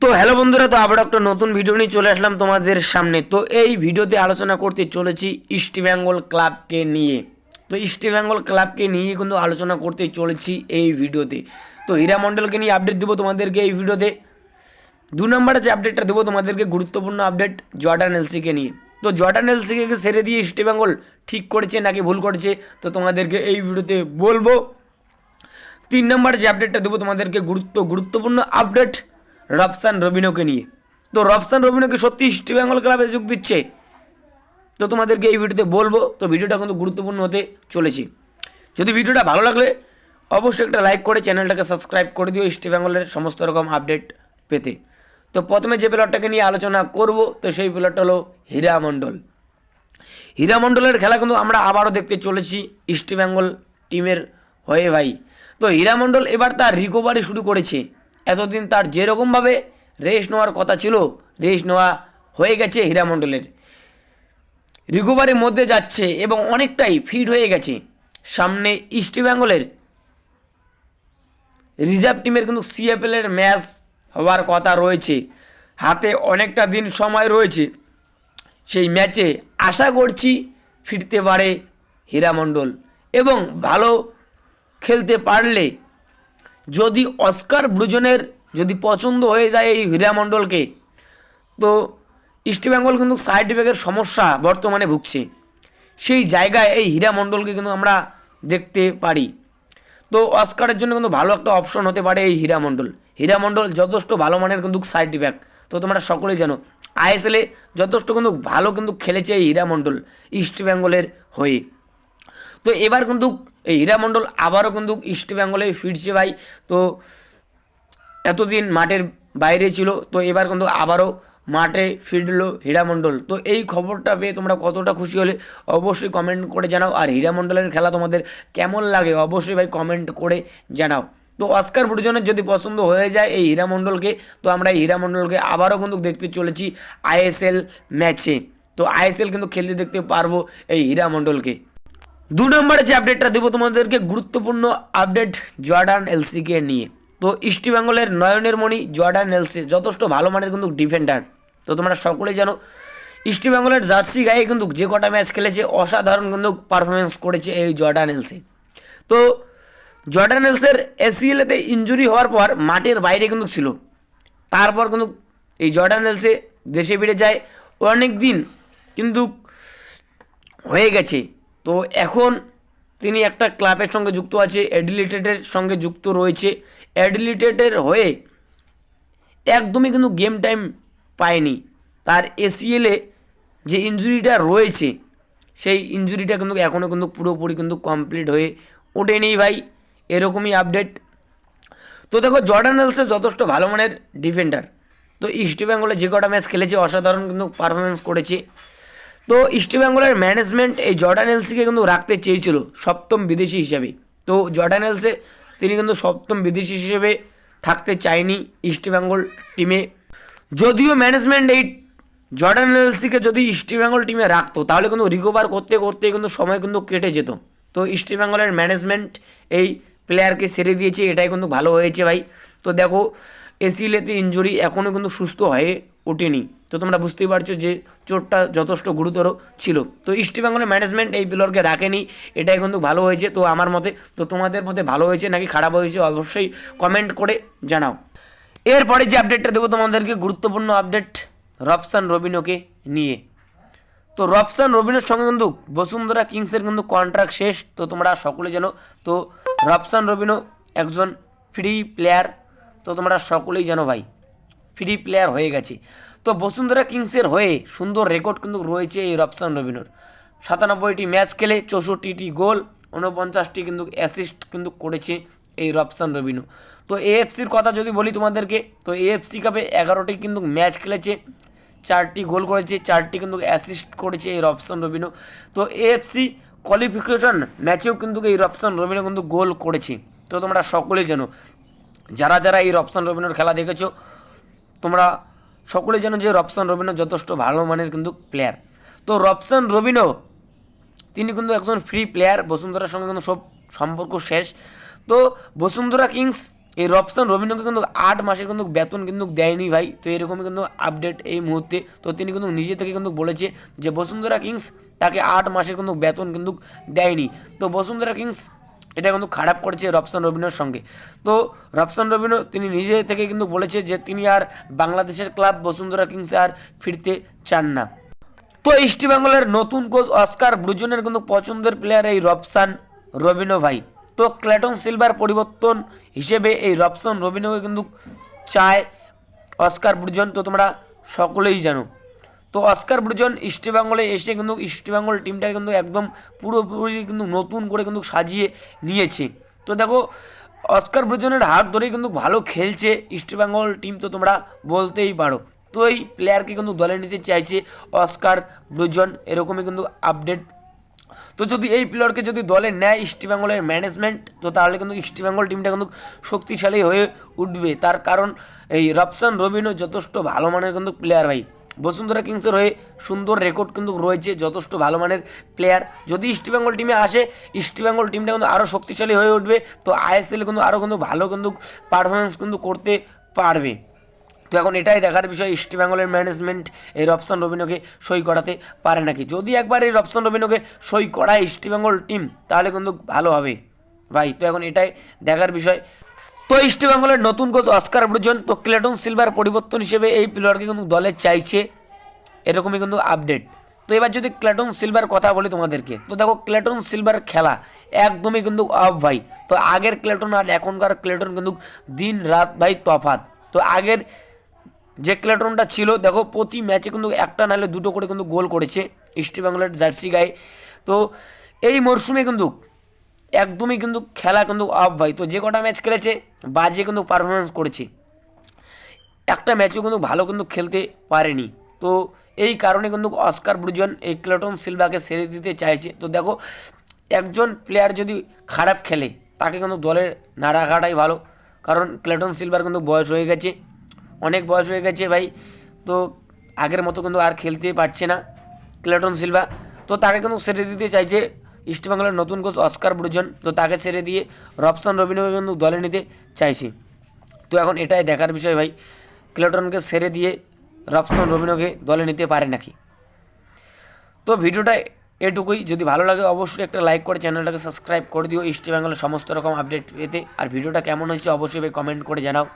তো হ্যালো বন্ধুরা, তো আবার একটা নতুন ভিডিও নিয়ে চলে আসলাম তোমাদের সামনে। তো এই ভিডিওতে আলোচনা করতে চলেছি ইস্ট বেঙ্গল ক্লাবকে নিয়ে। তো ইস্ট বেঙ্গল ক্লাবকে নিয়ে কিন্তু আলোচনা করতে চলেছি এই ভিডিওতে তো। হীরা মণ্ডলকে নিয়ে আপডেট দেবো তোমাদেরকে এই ভিডিওতে দু নম্বরে যে আপডেটটা দেবো তোমাদেরকে, গুরুত্বপূর্ণ আপডেট জর্ডান এলসিকে নিয়ে। তো জর্ডান এলসিকে সেরে দিয়ে ইস্ট বেঙ্গল ঠিক করেছে নাকি ভুল করেছে, তো তোমাদেরকে এই ভিডিওতে বলব। তিন নম্বর যে আপডেটটা দেবো তোমাদেরকে, গুরুত্ব, গুরুত্বপূর্ণ আপডেট রবসান রবিনোকে নিয়ে। তো রবসান রবিনোকে সত্যি ইস্ট বেঙ্গল ক্লাবে যোগ দিচ্ছে। তো তোমাদেরকে এই ভিডিওতে বলব, তো ভিডিওটা কিন্তু গুরুত্বপূর্ণ হতে চলেছে। যদি ভিডিওটা ভালো লাগলে, অবশ্যই একটা লাইক করে চ্যানেলটাকে সাবস্ক্রাইব করে দিও ইস্ট বেঙ্গলের সমস্ত রকম আপডেট পেতে। তো প্রথমে যে প্লেয়ারটাকে নিয়ে আলোচনা করব, তো সেই প্লেয়ারটা হলো হীরা মণ্ডল। হীরা মণ্ডলের খেলা কিন্তু আমরা আবারও দেখতে চলেছি ইস্ট বেঙ্গল টিমের হয়ে ভাই। তো হীরা মণ্ডল এবার তার রিকভারি শুরু করেছে। এতদিন তার যেরকমভাবে রেস নেওয়ার কথা ছিল রেস নেওয়া হয়ে গেছে হীরা মণ্ডলের রিকভারির মধ্যে যাচ্ছে এবং অনেকটাই ফিট হয়ে গেছে। সামনে ইস্ট বেঙ্গলের রিজার্ভ টিমের কিন্তু সিএফএল এর ম্যাচ হওয়ার কথা রয়েছে। হাতে অনেকটা দিন সময় রয়েছে। সেই ম্যাচে আশা করছি ফিরতে পারে হীরা মণ্ডল এবং ভালো খেলতে পারলে যদি অস্কার ব্রুজনের যদি পছন্দ হয়ে যায় এই হীরা মণ্ডলকে, তো ইস্টবেঙ্গল কিন্তু সাইড ব্যাগের সমস্যা বর্তমানে ভুগছে। সেই জায়গায় এই হীরা মণ্ডলকে কিন্তু আমরা দেখতে পারি। তো অস্কারের জন্য কিন্তু ভালো একটা অপশন হতে পারে এই হীরা মণ্ডল। হীরা মণ্ডল যথেষ্ট ভালো মানের কিন্তু সাইড ব্যাক তো তোমরা সকলেই জানো আইএসএলে যথেষ্ট কিন্তু ভালো কিন্তু খেলেছে এই হীরা মণ্ডল ইস্ট বেঙ্গলের হয়ে। তো এবার কিন্তু এই হীরা মণ্ডল আবারও কিন্তু ইস্ট বেঙ্গলে ফিরছে ভাই। তো এতদিন মাঠের বাইরে ছিল, তো এবার কিন্তু আবারও মাঠে ফিরলো হীরামণ্ডল তো এই খবরটা পেয়ে তোমরা কতটা খুশি হলে অবশ্যই কমেন্ট করে জানাও। আর হীরামণ্ডলের খেলা তোমাদের কেমন লাগে অবশ্যই ভাই কমেন্ট করে জানাও। তো অস্কার ব্রুজনের যদি পছন্দ হয়ে যায় এই হীরামণ্ডলকে তো আমরা এই হীরামণ্ডলকে আবারও কিন্তু দেখতে চলেছি আইএসএল ম্যাচে তো আইএসএল কিন্তু খেলতে দেখতে পারব এই হীরামণ্ডলকে দু নম্বরে যে আপডেটটা দেবো তোমাদেরকে গুরুত্বপূর্ণ আপডেট জর্ডান এলসিকে নিয়ে। তো ইস্ট বেঙ্গলের নয়নের মণি, জর্ডান এলসি, যথেষ্ট ভালো মানের কিন্তু ডিফেন্ডার তো তোমরা সকলেই জানো, ইস্ট বেঙ্গলের জার্সি গায়ে কিন্তু যে কটা ম্যাচ খেলেছে, অসাধারণ কিন্তু পারফরমেন্স করেছে এই জর্ডান এলসি। তো জর্ডান এলসের এসিএলেতে ইঞ্জুরি হওয়ার পর মাঠের বাইরে কিন্তু ছিল। তারপর কিন্তু এই জর্ডান এলসে দেশে ফিরে যায় অনেক দিন কিন্তু হয়ে গেছে। তো এখন তিনি একটা ক্লাবের সঙ্গে যুক্ত আছে, অ্যাডিলিটেডের সঙ্গে যুক্ত রয়েছে। অ্যাডিলিটেডের হয়ে একদমই কিন্তু গেম টাইম পায়নি। তার এসিএলে যে ইঞ্জুরিটা রয়েছে, সেই ইঞ্জুরিটা কিন্তু এখনও কিন্তু পুরোপুরি কিন্তু কমপ্লিট হয়ে ওঠেনি ভাই। এরকমই আপডেট তো দেখো জর্ডান এলসে যথেষ্ট ভালো মানের ডিফেন্ডার তো ইস্ট বেঙ্গলে যে কটা ম্যাচ খেলেছে, অসাধারণ কিন্তু পারফরমেন্স করেছে। তো ইস্ট বেঙ্গলের ম্যানেজমেন্ট এই জর্ডান এলসিকে কিন্তু রাখতে চেয়েছিল, সপ্তম বিদেশি হিসেবে। তো জর্ডান এলসে তিনি কিন্তু সপ্তম বিদেশি হিসেবে থাকতে চায়নি ইস্ট বেঙ্গল টিমে যদিও ম্যানেজমেন্ট এই জর্ডান এলসিকে যদি ইস্ট বেঙ্গল টিমে রাখতো, তাহলে কিন্তু রিকভার করতে করতে কিন্তু সময় কিন্তু কেটে যেত। তো ইস্ট বেঙ্গলের ম্যানেজমেন্ট এই প্লেয়ারকে সেরে দিয়েছে, এটাই কিন্তু ভালো হয়েছে ভাই। তো দেখো এসিলেতে ইঞ্জুরি এখনও কিন্তু সুস্থ হয়ে ওঠেনি। তো তোমরা বুঝতেই পারছ যে চোটটা যথেষ্ট গুরুতর ছিল। তো ইস্ট বেঙ্গলের ম্যানেজমেন্ট এই প্লেয়ারকে রাখেনি এটাই কিন্তু ভালো হয়েছে। তো আমার মতে, তো তোমাদের মতে ভালো হয়েছে নাকি খারাপ হয়েছে অবশ্যই কমেন্ট করে জানাও। এরপরে যে আপডেটটা দেবো তোমাদেরকে, গুরুত্বপূর্ণ আপডেট রবসান রবিনোকে নিয়ে। তো রবসান রবিনের সঙ্গে কিন্তু বসুন্ধরা কিংসের কিন্তু কন্ট্রাক্ট শেষ, তো তোমরা সকলে জানো। তো রবসান রবিনো একজন ফ্রি প্লেয়ার তো তোমরা সকলেই জানো ভাই ফ্রি প্লেয়ার হয়ে গেছে। তো বসুন্ধরা কিংসের হয়ে সুন্দর রেকর্ড কিন্তু রয়েছে এই রবসান রবিনোর। সাতানব্বইটি ম্যাচ খেলে চৌষট্টিটি গোল উনপঞ্চাশটি কিন্তু অ্যাসিস্ট কিন্তু করেছে এই রবসান রবিনো তো এএফসির কথা যদি বলি তোমাদেরকে, তো এএফসি কাপে এগারোটি কিন্তু ম্যাচ খেলেছে, চারটি গোল করেছে, চারটি কিন্তু অ্যাসিস্ট করেছে এই রবসান রবিনো তো এএফসি কোয়ালিফিকেশন ম্যাচেও কিন্তু এই রবসান রবিনো কিন্তু গোল করেছে। তো তোমরা সকলেই জানো, যারা যারা এই রবসান রবিনোর খেলা দেখেছ, তোমরা সকলে জানো যে রবসান রবিনো যথেষ্ট ভালো মানের কিন্তু প্লেয়ার তো রবসান রবিনো তিনি কিন্তু একজন ফ্রি প্লেয়ার বসুন্ধরার সঙ্গে কিন্তু সব সম্পর্ক শেষ। তো বসুন্ধরা কিংস, এই রবসান রবিনকে কিন্তু আট মাসের কিন্তু বেতন কিন্তু দেয়নি ভাই। তো এরকমই কিন্তু আপডেট এই মুহূর্তে। তো তিনি কিন্তু নিজে থেকে কিন্তু বলেছে যে বসুন্ধরা কিংস তাকে আট মাসের কিন্তু বেতন কিন্তু দেয়নি। তো বসুন্ধরা কিংস এটা কিন্তু খারাপ করেছে রবসান রবিনোর সঙ্গে। তো রবসান রবিনো তিনি নিজে থেকে কিন্তু বলেছে যে তিনি আর বাংলাদেশের ক্লাব বসুন্ধরা কিংসে আর ফিরতে চান না। তো ইস্ট বেঙ্গলের নতুন কোচ অস্কার ব্রুজনের কিন্তু পছন্দের প্লেয়ার এই রবসান রবিনো ভাই। তো ক্ল্যাটন সিলভার পরিবর্তন হিসেবে এই রবসান রবিনোকে কিন্তু চায় অস্কার ব্রুজন তো তোমরা সকলেই জানো। তো অস্কার ব্রুজন ইস্টবেঙ্গলে এসে কিন্তু ইস্টবেঙ্গল টিমটাকে কিন্তু একদম পুরোপুরি কিন্তু নতুন করে কিন্তু সাজিয়ে নিয়েছে। তো দেখো অস্কার ব্রুজনের হাত ধরেই কিন্তু ভালো খেলছে ইস্টবেঙ্গল টিম তো তোমরা বলতেই পারো। তো এই প্লেয়ারকে কিন্তু দলে নিতে চাইছে অস্কার ব্রুজন এরকমই কিন্তু আপডেট তো যদি এই প্লেয়ারকে যদি দলে নেয় ইস্টবেঙ্গলের ম্যানেজমেন্ট তো তাহলে কিন্তু ইস্টবেঙ্গল টিমটা কিন্তু শক্তিশালী হয়ে উঠবে। তার কারণ এই রবসান রবিনও যথেষ্ট ভালো মানের কিন্তু প্লেয়ার ভাই। বসুন্ধরা কিংসের হয়ে সুন্দর রেকর্ড কিন্তু রয়েছে, যথেষ্ট ভালো মানের প্লেয়ার যদি ইস্টবেঙ্গল টিমে আসে ইস্টবেঙ্গল টিমটা কিন্তু আরও শক্তিশালী হয়ে উঠবে। তো আইএসএল কিন্তু আরও কিন্তু ভালো কিন্তু পারফরমেন্স কিন্তু করতে পারবে। তো এখন এটাই দেখার বিষয় ইস্টবেঙ্গলের ম্যানেজমেন্ট এই রবসান রবিনোকে সই করাতে পারে নাকি? যদি একবার এই রবসান রবিনোকে সই করায় ইস্টবেঙ্গল টিম তাহলে কিন্তু ভালো হবে। ভাই, তো এখন এটাই দেখার বিষয়। তো ইস্টবেঙ্গলের নতুন কোচ অস্কার ব্রুজন তো ক্লেটন সিলভার পরিবর্তন হিসেবে এই প্লেয়ারকে কিন্তু দলে চাইছে। এরকমই কিন্তু আপডেট। তো এবার যদি ক্লেটন সিলভার কথা বলি তোমাদেরকে, তো দেখো ক্লেটন সিলভার খেলা একদমই কিন্তু অফ ভাই। তো আগের ক্লেটন আর এখনকার ক্লেটন কিন্তু দিন রাত ভাই তফাত তো আগের যে ক্লেটনটা ছিল, দেখো প্রতি ম্যাচে কিন্তু একটা নাহলে দুটো করে কিন্তু গোল করেছে ইস্টবেঙ্গলের জার্সি গায়ে। তো এই মরশুমে কিন্তু একদমই কিন্তু খেলা কিন্তু অফ ভাই। তো যে কটা ম্যাচ খেলেছে, বাজে কিন্তু পারফরমেন্স করেছে। একটা ম্যাচও কিন্তু ভালো কিন্তু খেলতে পারেনি। তো এই কারণে কিন্তু অস্কার ব্রুজন এই ক্লেটন সিলভাকে সেরে দিতে চাইছে। তো দেখো, একজন প্লেয়ার যদি খারাপ খেলে, তাকে কিন্তু দলে না রাখাটাই ভালো। কারণ ক্লেটন সিলভার কিন্তু বয়স হয়ে গেছে। অনেক বয়স হয়ে গেছে ভাই। তো আগের মতো কিন্তু আর খেলতে পারছে না ক্লেটন সিলভা। তো তাকে কিন্তু সেরে দিতে চাইছে ইস্টবেঙ্গলের নতুন কোচ অস্কার ব্রুজন তো তাকে ছেড়ে দিয়ে রবসান রবিনকে কিন্তু দলে নিতে চাইছে। তো এখন এটাই দেখার বিষয় ভাই, ক্লেটনকে ছেড়ে দিয়ে রবসন রবিনোকে দলে নিতে পারে নাকি? তো ভিডিওটা এটুকুই, যদি ভালো লাগে অবশ্যই একটা লাইক করে চ্যানেলটাকে সাবস্ক্রাইব করে দিও। ইস্ট সমস্ত রকম আপডেট পেতে। আর ভিডিওটা কেমন হয়েছে অবশ্যই ভাই কমেন্ট করে জানাও।